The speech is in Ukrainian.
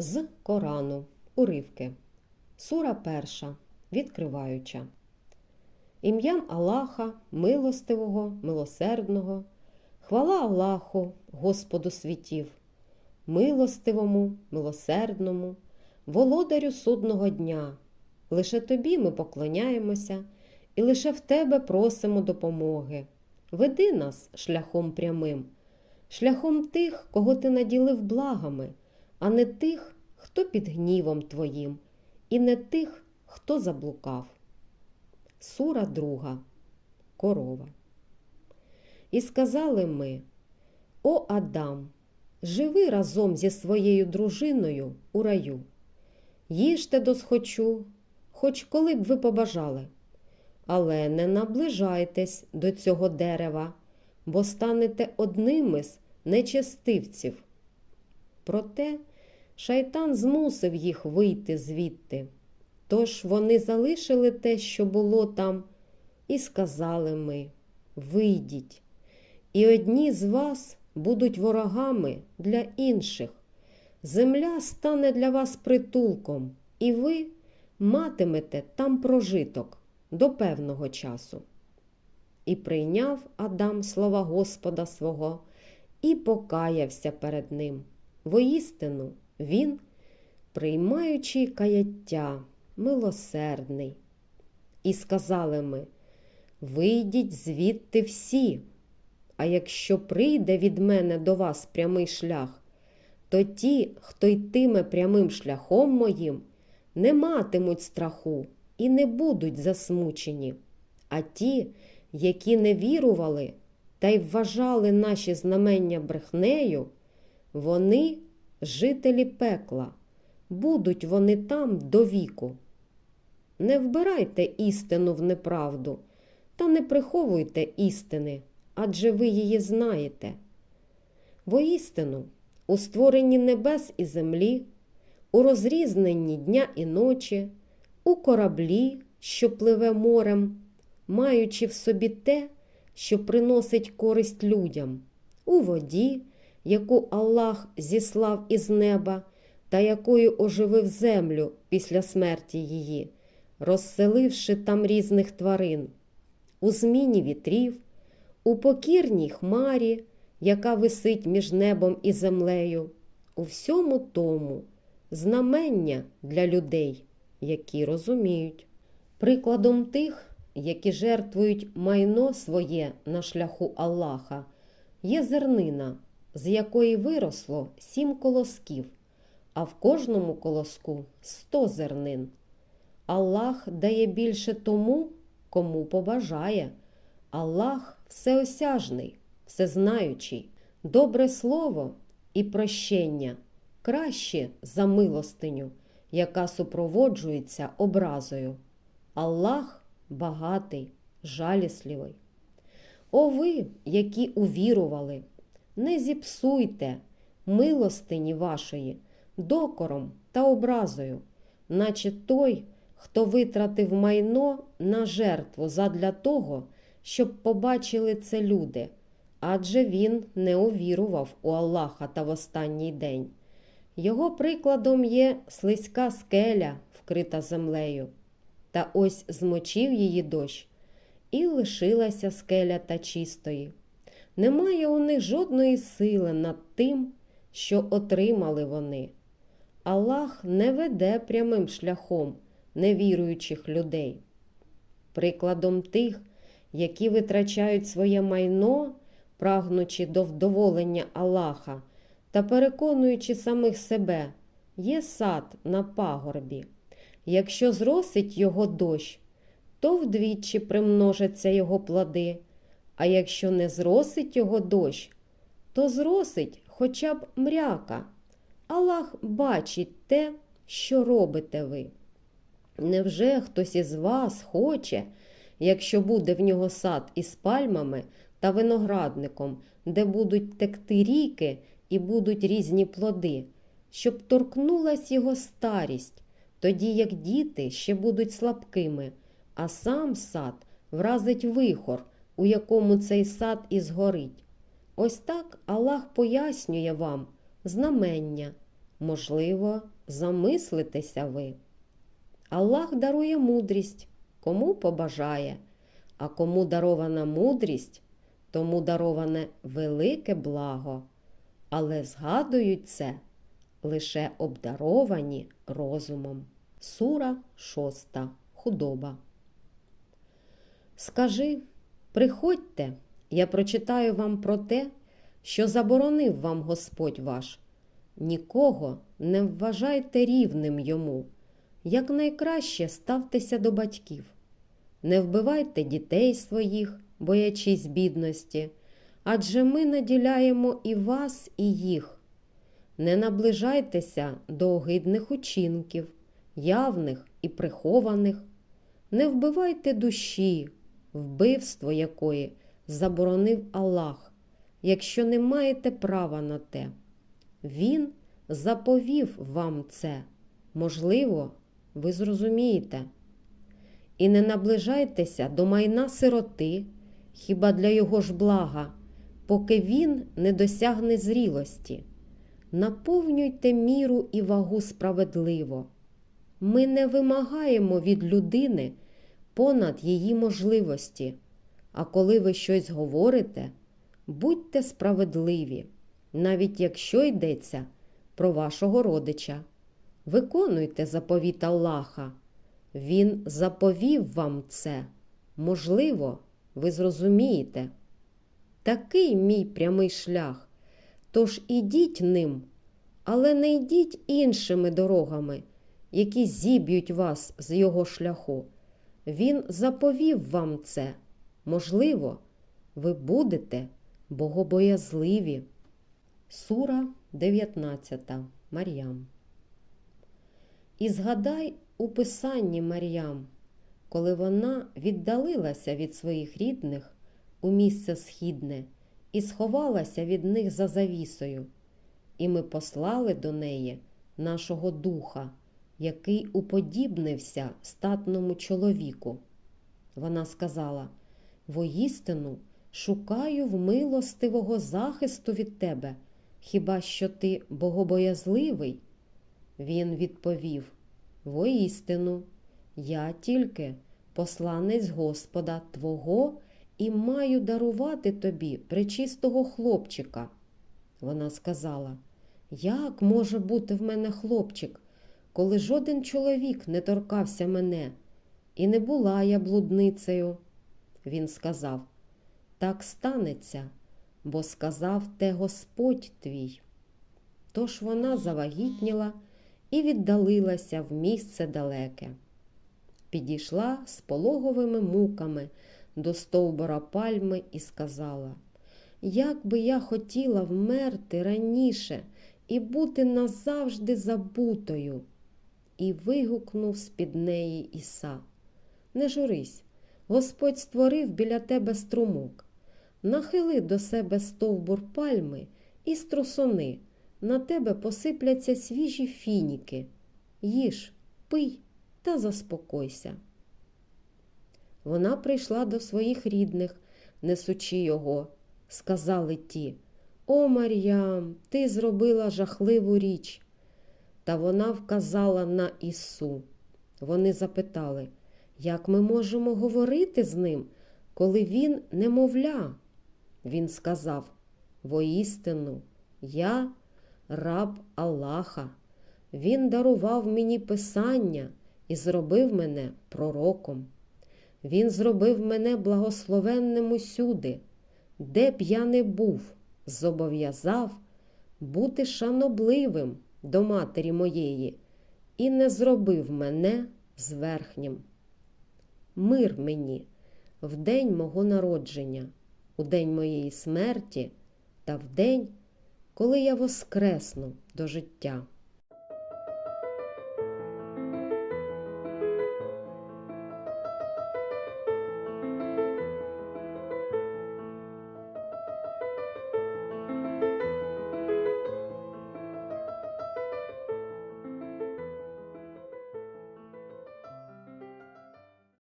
З Корану. Уривки. Сура перша. Відкриваюча. Ім'ям Аллаха, милостивого, милосердного, хвала Аллаху, Господу світів, милостивому, милосердному, володарю судного дня. Лише тобі ми поклоняємося і лише в тебе просимо допомоги. Веди нас шляхом прямим, шляхом тих, кого ти наділив благами, а не тих, хто під гнівом твоїм, і не тих, хто заблукав. Сура друга. Корова. І сказали ми: О Адам, живи разом зі своєю дружиною у раю. Їжте досхочу, хоч коли б ви побажали. Але не наближайтесь до цього дерева, бо станете одним із нечестивців. Проте шайтан змусив їх вийти звідти. Тож вони залишили те, що було там, і сказали ми вийдіть, і одні з вас будуть ворогами для інших. Земля стане для вас притулком, і ви матимете там прожиток до певного часу. І прийняв Адам слова Господа свого і покаявся перед ним. Воістину він, приймаючи каяття, милосердний. І сказали ми вийдіть звідти всі, а якщо прийде від мене до вас прямий шлях, то ті, хто йтиме прямим шляхом моїм, не матимуть страху і не будуть засмучені, а ті, які не вірували та й вважали наші знамення брехнею, вони жителі пекла, будуть вони там до віку. Не вбирайте істину в неправду та не приховуйте істини, адже ви її знаєте. Воістину, у створенні небес і землі, у розрізненні дня і ночі, у кораблі, що пливе морем, маючи в собі те, що приносить користь людям, у воді, яку Аллах зіслав із неба та якою оживив землю після смерті її, розселивши там різних тварин, у зміні вітрів, у покірній хмарі, яка висить між небом і землею, у всьому тому знамення для людей, які розуміють. Прикладом тих, які жертвують майно своє на шляху Аллаха, є зернина, з якої виросло сім колосків, а в кожному колоску сто зернин. Аллах дає більше тому, кому побажає. Аллах всеосяжний, всезнаючий, добре слово і прощення краще за милостиню, яка супроводжується образою. Аллах багатий, жалісливий. О ви, які увірували, не зіпсуйте милостині вашої докором та образою, наче той, хто витратив майно на жертву задля того, щоб побачили це люди, адже він не увірував у Аллаха та в останній день. Його прикладом є слизька скеля, вкрита землею. Та ось змочив її дощ, і лишилася скеля та чистої. Немає у них жодної сили над тим, що отримали вони. Аллах не веде прямим шляхом невіруючих людей. Прикладом тих, які витрачають своє майно, прагнучи до вдоволення Аллаха та переконуючи самих себе, є сад на пагорбі. Якщо зросить його дощ, то вдвічі примножаться його плоди, а якщо не зросить його дощ, то зросить хоча б мряка. Аллах бачить те, що робите ви. Невже хтось із вас хоче, якщо буде в нього сад із пальмами та виноградником, де будуть текти ріки і будуть різні плоди, щоб торкнулась його старість, тоді як діти ще будуть слабкими, а сам сад вразить вихор, у якому цей сад і згорить. Ось так Аллах пояснює вам знамення, можливо, замислитеся ви. Аллах дарує мудрість, кому побажає, а кому дарована мудрість, тому дароване велике благо, але згадують це лише обдаровані розумом. Сура 6. Худоба. Скажи, приходьте, я прочитаю вам про те, що заборонив вам Господь ваш. Нікого не вважайте рівним йому, якнайкраще ставтеся до батьків. Не вбивайте дітей своїх, боячись бідності, адже ми наділяємо і вас, і їх. Не наближайтеся до огидних учинків, явних і прихованих, не вбивайте душі, вбивство якої заборонив Аллах, якщо не маєте права на те. Він заповів вам це, можливо, ви зрозумієте. І не наближайтеся до майна сироти, хіба для його ж блага, поки він не досягне зрілості. Наповнюйте міру і вагу справедливо. Ми не вимагаємо від людини понад її можливості, а коли ви щось говорите, будьте справедливі, навіть якщо йдеться про вашого родича. Виконуйте заповіт Аллаха. Він заповів вам це. Можливо, ви зрозумієте. Такий мій прямий шлях. Тож ідіть ним, але не йдіть іншими дорогами, які зіб'ють вас з його шляху. Він заповів вам це. Можливо, ви будете богобоязливі. Сура 19. Мар'ям. І згадай у писанні Мар'ям, коли вона віддалилася від своїх рідних у місце східне і сховалася від них за завісою, і ми послали до неї нашого духа, який уподібнився статному чоловіку. Вона сказала: Воістину шукаю вмилостивого захисту від тебе, хіба що ти богобоязливий? Він відповів: Воістину, я тільки посланець Господа Твого і маю дарувати тобі пречистого хлопчика. Вона сказала, як може бути в мене хлопчик, коли жоден чоловік не торкався мене, і не була я блудницею. Він сказав, так станеться, бо сказав те Господь твій. Тож вона завагітніла і віддалилася в місце далеке. Підійшла з пологовими муками до стовбура пальми і сказала, як би я хотіла вмерти раніше і бути назавжди забутою. І вигукнув з-під неї Іса. Не журись, Господь створив біля тебе струмок. Нахили до себе стовбур пальми і струсони, на тебе посипляться свіжі фініки. Їж, пий та заспокойся. Вона прийшла до своїх рідних, несучи його. Сказали ті О Мар'ям, ти зробила жахливу річ. Та вона вказала на Ісу. Вони запитали, як ми можемо говорити з ним, коли він немовля? Він сказав Воістину, я раб Аллаха. Він дарував мені писання і зробив мене пророком. Він зробив мене благословенним усюди, де б я не був, зобов'язав бути шанобливим до матері моєї і не зробив мене зверхнім. Мир мені в день мого народження, у день моєї смерті та в день, коли я воскресну до життя.